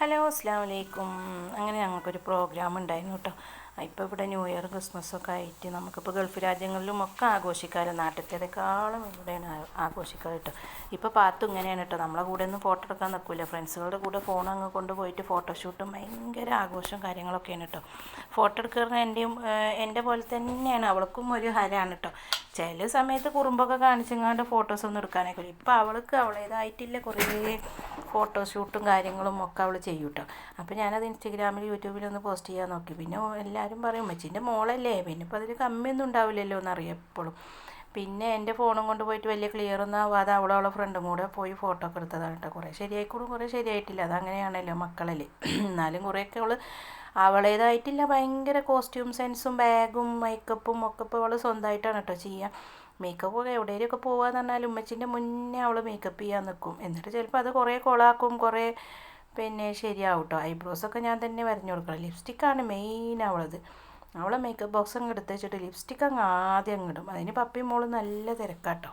Hello അസ്സാം വലൈക്കും അങ്ങനെ ഞങ്ങൾക്കൊരു പ്രോഗ്രാം ഉണ്ടായിരുന്നു കേട്ടോ ഇപ്പോൾ ഇവിടെ ന്യൂ ഇയർ ക്രിസ്മസ് ഒക്കെ ആയിട്ട് നമുക്കിപ്പോൾ ഗൾഫ് രാജ്യങ്ങളിലും ഒക്കെ ആഘോഷിക്കാമല്ലോ നാട്ടിലത്തേക്കാളും ഇവിടെയാണ് ആഘോഷിക്കുക കേട്ടോ ഇപ്പോൾ പാത്തും ഇങ്ങനെയാണ് കേട്ടോ നമ്മളെ കൂടെ ഒന്നും ഫോട്ടോ എടുക്കാൻ നിൽക്കില്ല ഫ്രണ്ട്സുകളുടെ കൂടെ ഫോൺ അങ്ങ് കൊണ്ടുപോയിട്ട് ഫോട്ടോഷൂട്ടും ഭയങ്കര ആഘോഷവും കാര്യങ്ങളൊക്കെയാണ് കേട്ടോ ഫോട്ടോ എടുക്കുന്ന എന്റെയും എന്റെ പോലെ തന്നെയാണ്. അവൾക്കും ഒരു ഹരാണ് കേട്ടോ ചില സമയത്ത് കുറുമ്പൊക്കെ കാണിച്ചെങ്ങാണ്ട് ഫോട്ടോസ് ഒന്നും എടുക്കാനേ എടുക്കാനൊക്കെ ഇപ്പം അവൾക്ക് അവളേതായിട്ടില്ല കുറേ ഫോട്ടോഷൂട്ടും കാര്യങ്ങളും ഒക്കെ അവൾ ചെയ്യും കേട്ടോ അപ്പോൾ ഞാനത് ഇൻസ്റ്റഗ്രാമിൽ യൂട്യൂബിലൊന്ന് പോസ്റ്റ് ചെയ്യാൻ നോക്കി. പിന്നെ എല്ലാവരും പറയും മച്ചിന്റെ മോളല്ലേ? പിന്നെ ഇപ്പോൾ അതിൽ കമ്മിയൊന്നും ഉണ്ടാവില്ലല്ലോ എന്നറിയാം എപ്പോഴും. പിന്നെ എന്റെ ഫോണും കൊണ്ട് പോയിട്ട് വലിയ ക്ലിയർ ഒന്നും ആവാതെ അവളും അവളെ ഫ്രണ്ടും കൂടെ പോയി ഫോട്ടോ ഒക്കെ എടുത്തതാണ് കേട്ടോ കുറേ. ശരിയായിക്കൂടും? കുറേ ശരിയായിട്ടില്ല. അതങ്ങനെയാണല്ലോ മക്കളല്ലേ. എന്നാലും കുറേയൊക്കെ അവൾ അവളേതായിട്ടില്ല. ഭയങ്കര കോസ്റ്റ്യൂം സെൻസും ബാഗും മേക്കപ്പും ഒക്കെ ഇപ്പോൾ അവൾ സ്വന്തമായിട്ടാണ് കേട്ടോ ചെയ്യുക മേക്കപ്പ് എവിടെയൊക്കെ പോകാന്ന് പറഞ്ഞാൽ ഉമ്മച്ചിന്റെ മുന്നേ അവൾ മേക്കപ്പ് ചെയ്യാൻ നിൽക്കും എന്നിട്ട് ചിലപ്പോൾ അത് കുറേ കൊളാക്കും കുറേ പിന്നെ ശരിയാവും കേട്ടോ ഐബ്രോസൊക്കെ ഞാൻ തന്നെ വരഞ്ഞു കൊടുക്കണം. ലിപ്സ്റ്റിക്കാണ് മെയിൻ അവളത്. അവളെ മേക്കപ്പ് ബോക്സ് അങ്ങ് എടുത്ത് വെച്ചിട്ട് ലിപ്സ്റ്റിക്ക് അങ്ങ് ആദ്യം അങ്ങിടും അതിന് പപ്പി മോളും നല്ല തിരക്കാട്ടോ.